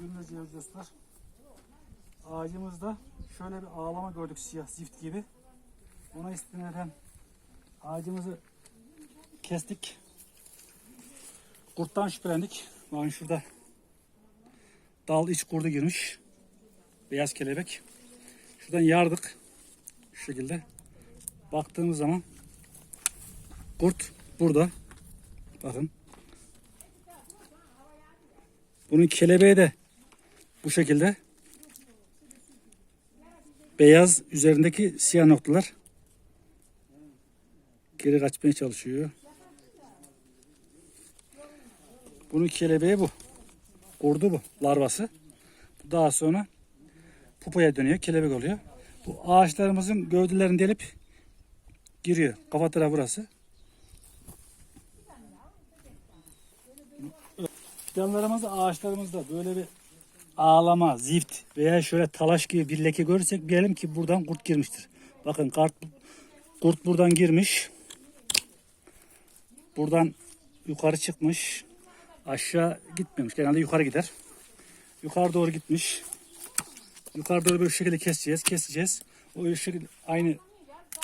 Görüneceğiz dostlar. Ağacımızda şöyle bir ağlama gördük siyah zift gibi. Ona istinaden ağacımızı kestik. Kurttan şüphelendik. Bakın şurada dal iç kurdu girmiş. Beyaz kelebek. Şuradan yardık. Şu şekilde. Baktığımız zaman kurt burada. Bakın. Bunun kelebeği de bu şekilde. Beyaz üzerindeki siyah noktalar. Geri kaçmaya çalışıyor. Bunun kelebeği bu. Kurdu bu. Larvası. Daha sonra pupaya dönüyor. Kelebek oluyor. Bu ağaçlarımızın gövdelerini delip giriyor. Kafa tarafı burası. Yanlarımızda ağaçlarımızda böyle bir ağlama, zift veya şöyle talaş gibi bir leke görürsek bilelim ki buradan kurt girmiştir. Bakın kart, kurt buradan girmiş. Buradan yukarı çıkmış. Aşağı gitmemiş. Genelde yukarı gider. Yukarı doğru gitmiş. Yukarı doğru böyle şekilde keseceğiz. Keseceğiz. O şekilde aynı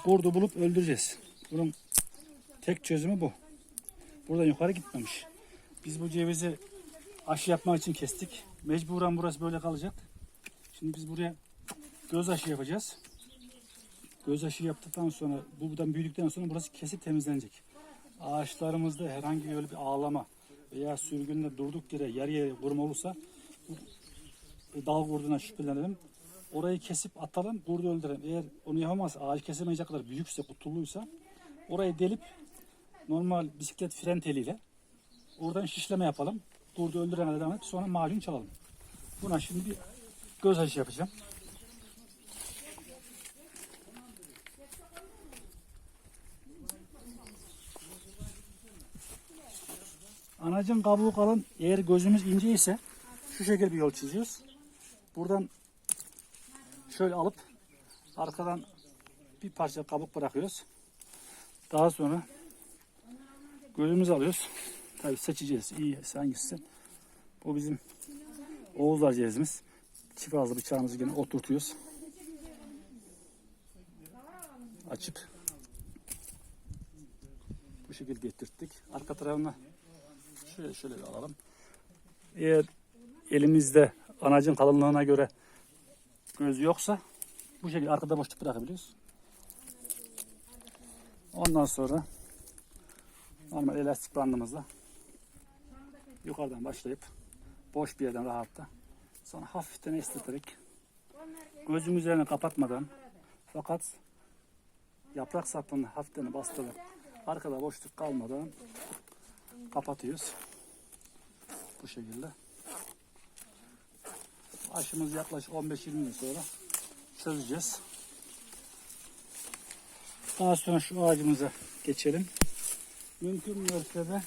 kurdu bulup öldüreceğiz. Bunun tek çözümü bu. Buradan yukarı gitmemiş. Biz bu cevizi aşı yapmak için kestik. Mecburen burası böyle kalacak. Şimdi biz buraya göz aşı yapacağız. Göz aşı yaptıktan sonra, bu buradan büyüdükten sonra burası kesip temizlenecek. Ağaçlarımızda herhangi böyle bir ağlama veya sürgünde durduk yere yarı yere vurma olursa dal kurduğuna şüphelenelim. Orayı kesip atalım, kurdu öldürelim. Eğer onu yapamazsa, ağaç kesemeyecek kadar büyükse, kutuluysa orayı delip normal bisiklet fren teliyle Oradan şişleme yapalım. Kurdu öldürene devam et. Sonra macun çalalım. Buna şimdi bir göz aşı yapacağım. Anacın kabuğu kalın. Eğer gözümüz ince ise şu şekilde bir yol çiziyoruz. Buradan şöyle alıp arkadan bir parça kabuk bırakıyoruz. Daha sonra gözümüzü alıyoruz. Tabii seçeceğiz. İyi hangisi? Bu bizim Oğuzlar cezimiz. Çift ağızlı bıçağımızı yine oturtuyoruz. Açıp bu şekilde getirttik. Arka tarafına şöyle şöyle alalım. Eğer elimizde anacın kalınlığına göre göz yoksa bu şekilde arkada boşluk bırakabiliyoruz. Ondan sonra normal elastik bandımızla yukarıdan başlayıp boş bir yerden rahatla sonra hafiften esneterek gözün üzerine kapatmadan fakat yaprak sapını hafiften bastırıp arkada boşluk kalmadan kapatıyoruz. Bu şekilde. Aşımız yaklaşık 15-20 gün sonra çözeceğiz. Daha sonra şu ağacımıza geçelim. Mümkün mertebe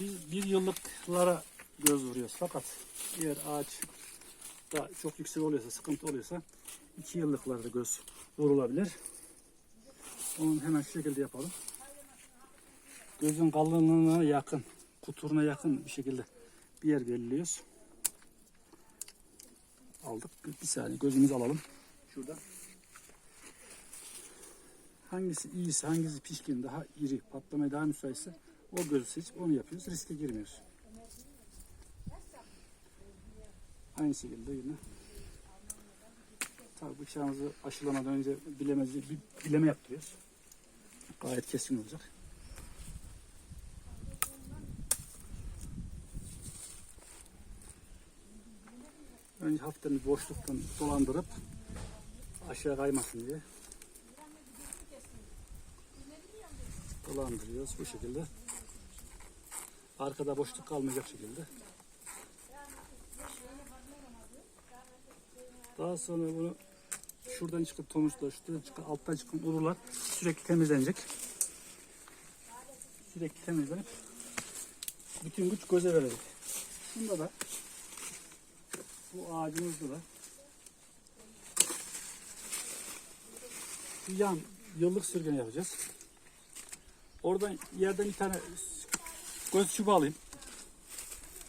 biz bir yıllıklara göz vuruyoruz. Fakat eğer ağaç da çok yüksek oluyorsa, sıkıntı oluyorsa iki yıllıklarda göz vurulabilir. Onu hemen şu şekilde yapalım. Gözün kalınlığına yakın, kuturuna yakın bir şekilde bir yer belirliyoruz. Aldık. Bir saniye gözümüzü alalım. Şurada. Hangisi iyiyse, hangisi pişkin, daha iri, patlamaya daha müsaitse o gözü seçip onu yapıyoruz. Riske girmiyoruz. Aynı şekilde yine. Tabii bıçağımızı aşılamadan önce bilemeci, bir bileme yaptırıyoruz. Gayet keskin olacak. Önce bir boşluktan dolandırıp aşağı kaymasın diye dolandırıyoruz bu şekilde. Arkada boşluk kalmayacak şekilde. Daha sonra bunu şuradan çıkıp tomurcuklar, şuradan çıkıp alttan çıkan urular sürekli temizlenecek. Sürekli temizlenip bütün güç göze verecek. Bunda da bu ağacımızda da yan yıllık sürgün yapacağız. Oradan yerden bir tane göz çubuğu alayım.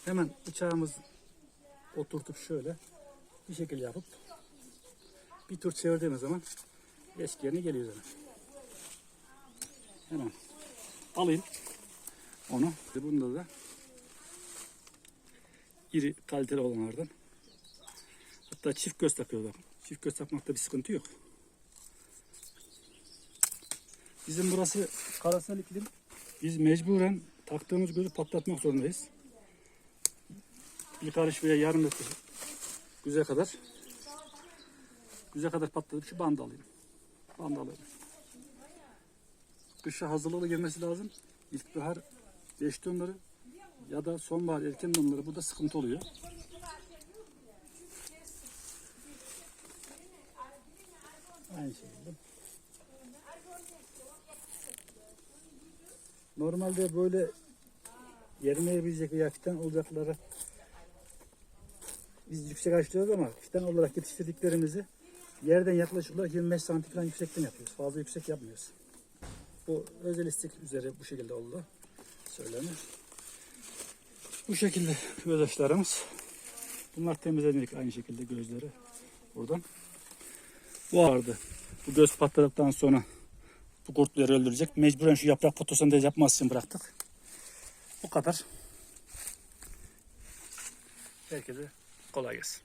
Hemen bıçağımız oturtup şöyle bir şekilde yapıp bir tur çevirdiğimiz zaman eski yerine geliyor zaten. Hemen alayım onu. Bunda da iri kaliteli olanlardan. Hatta çift göz takıyorlar. Çift göz takmakta bir sıkıntı yok. Bizim burası karasal iklim. Biz mecburen taktığımız gözü patlatmak zorundayız. Bir karış veya yarım metre güze kadar güze kadar patlatıp şu bandı alayım. Bandı alayım. Kışa hazırlıklı girmesi lazım. İlkbahar beş tonları ya da sonbahar erken tonları burada sıkıntı oluyor. Aynı şekilde. Normalde böyle yerinebilecek veya fidan olacakları biz yüksek açlıyoruz ama fidan olarak yetiştirdiklerimizi yerden yaklaşık olarak 25 santim falan yüksekten yapıyoruz. Fazla yüksek yapmıyoruz. Bu özel istek üzere bu şekilde oldu. Söylenir. Bu şekilde gözyaşlarımız. Bunlar temizlenecek aynı şekilde gözleri buradan. Bu vardı. Bu göz patladıktan sonra bu kurtları öldürecek. Mecburen şu yaprak fotosentez yapmaz için bıraktık. Bu kadar. Herkese kolay gelsin.